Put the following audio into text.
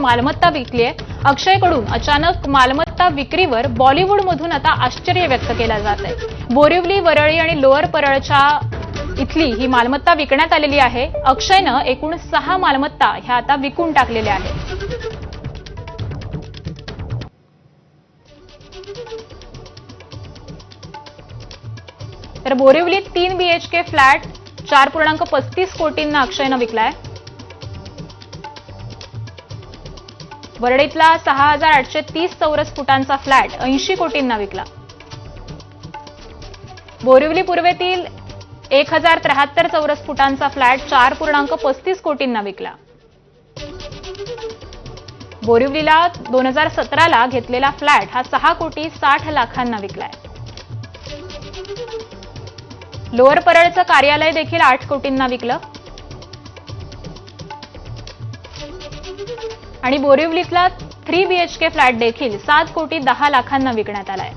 मालमत्ता विकली आहे. अक्षयकडून अचानक मालमत्ता विक्रीवर बॉलिवूडमधून आता आश्चर्य व्यक्त केलं जात आहे. बोरिवली वरळी आणि लोअर परळच्या इथली ही मालमत्ता विकण्यात आलेली आहे. अक्षयनं एकूण सहा मालमत्ता ह्या आता विकून टाकलेल्या आहेत. तर बोरिवलीत तीन बीएचके फ्लॅट चार पूर्णांक पस्तीस कोटींना अक्षयनं विकलाय. वरळीतला सहा हजार आठशे तीस चौरस फुटांचा फ्लॅट ऐंशी कोटींना विकला. बोरिवली पूर्वेतील एक हजार त्र्याहत्तर चौरस फुटांचा फ्लॅट चार पूर्णांक पस्तीस कोटींना विकला. बोरिवलीला दोन हजार सतराला घेतलेला फ्लॅट हा सहा कोटी साठ लाखांना विकलाय. लोअर परळचं कार्यालय देखील आठ कोटींना विकलं. आणि बोरिवलीतला थ्री बीएचके फ्लॅट देखील सात कोटी दहा लाखांना विकण्यात आलाय.